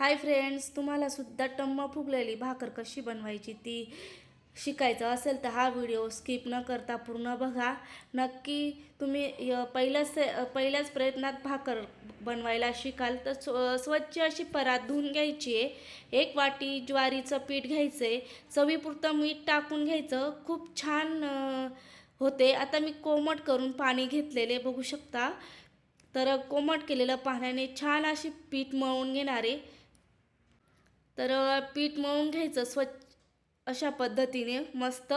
Hi friends तुम्हाला सुद्धा टम्म फुगलेली भाकर कशी बनवायची ती शिकायचं असेल तर हा व्हिडिओ स्किप न करता पूर्ण बघा. नक्की तुम्ही य- पहिल्याच पहिल्याच प्रयत्नात भाकर बनवायला शिकाल. तर स्व स्वच्छ अशी परात धुवून घ्यायची आहे. एक वाटी ज्वारीचं पीठ घ्यायचं आहे चवीपुरतं मीठ टाकून घ्यायचं. खूप छान होते. आता मी कोमट करून पाणी घेतलेले बघू शकता. तर कोमट केलेलं पाण्याने छान अशी पीठ मळून घेणारे. तर पीठ मळून घ्यायचं स्वच्छ अशा पद्धतीने मस्त.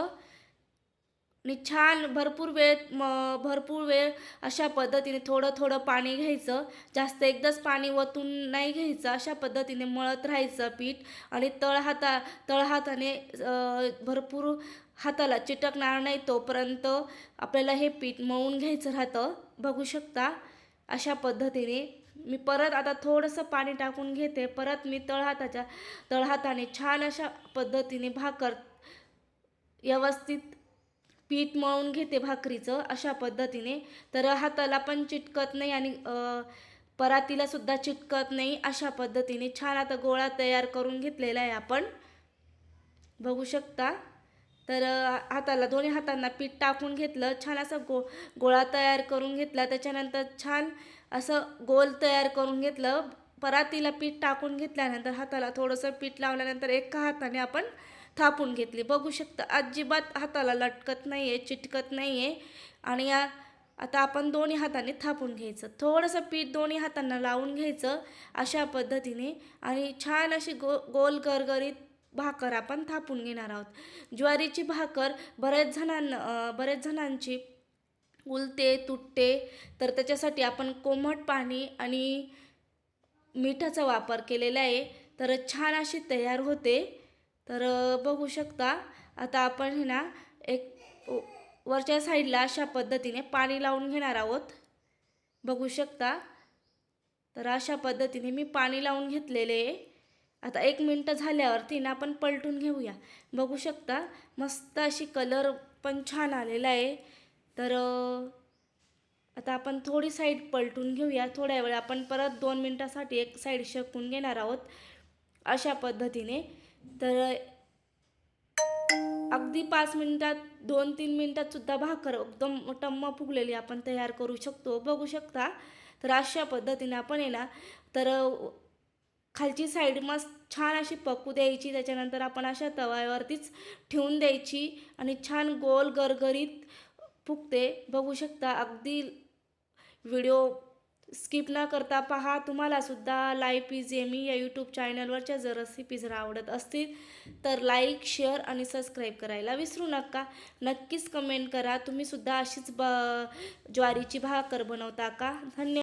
आणि छान भरपूर वेळ म भरपूर वेळ अशा पद्धतीने थोडं थोडं पाणी घ्यायचं. जास्त एकदाच पाणी वतून नाही घ्यायचं. अशा पद्धतीने मळत राहायचं पीठ. आणि तळहाता तळहाताने भरपूर हाताला चिटकणार नाही तोपर्यंत आपल्याला हे पीठ मळून घ्यायचं राहतं. बघू शकता. अशा पद्धतीने मी परत आता थोडंसं पाणी टाकून घेते. परत मी तळहाताच्या तळहाताने छान अशा पद्धतीने भाकर व्यवस्थित पीठ मळून घेते भाकरीचं अशा पद्धतीने. तर हाताला पण चिटकत नाही आणि परातीला सुद्धा चिटकत नाही अशा पद्धतीने. छान आता गोळा तयार करून घेतलेला आहे आपण. बघू शकता. तर हाताला दोन्ही हातांना पीठ टाकून घेतलं. छान असं गो गोळा तयार करून घेतला. त्याच्यानंतर छान असं गोल तयार करून घेतलं परातीला पीठ टाकून घेतल्यानंतर हाताला थोडंसं पीठ लावल्यानंतर एका हाताने आपण थापून घेतली. बघू शकता अजिबात हाताला लटकत नाही आहे चिटकत नाही आहे आणि या आता आपण दोन्ही हाताने थापून घ्यायचं. थोडंसं पीठ दोन्ही हातांना लावून घ्यायचं अशा पद्धतीने आणि छान अशी गो गोल गरगरीत भाकर आपण थापून घेणार आहोत. ज्वारीची भाकर बऱ्याच जणांना बऱ्याच जणांची उलते तुटते. तर त्याच्यासाठी आपण कोमट पाणी आणि मिठाचा वापर केलेला आहे. तर छान अशी तयार होते. तर बघू शकता. आता आपण हे ना एक व- वरच्या साईडला अशा पद्धतीने पाणी लावून घेणार आहोत. बघू शकता. तर अशा पद्धतीने मी पाणी लावून घेतलेले आहे. आता एक मिनटं झाल्यावरती ना आपण पलटून घेऊया. बघू शकता. मस्त अशी कलर पण छान आलेला आहे. तर आता आपण थोडी साईड पलटून घेऊया. थोड्या वेळ आपण परत दोन मिनटासाठी एक साईड शेकून घेणार आहोत अशा पद्धतीने. तर अगदी पाच मिनिटात दोन तीन मिनटातसुद्धा भाकर एकदम टम्म फुगलेली आपण तयार करू शकतो. बघू शकता. तर अशा पद्धतीने आपण आहे ना तर खालची साईड मस्त छान अशी पकू द्यायची. त्याच्यानंतर आपण अशा तव्यावरतीच ठेवून द्यायची आणि छान गोल गरगरीत फुगते बघू शकता अगदी व्हिडिओ स्किप न करता पहा. तुम्हाला सुद्धा लाईव्ह पीज एमी या यूट्यूब चॅनलवरच्या जर रेसिपी जर आवडत असतील तर लाईक शेअर आणि सबस्क्राईब करायला विसरू नका. नक्कीच कमेंट करा. तुम्ही सुद्धा अशीच ब ज्वारीची भाकर बनवता का? धन्यवाद.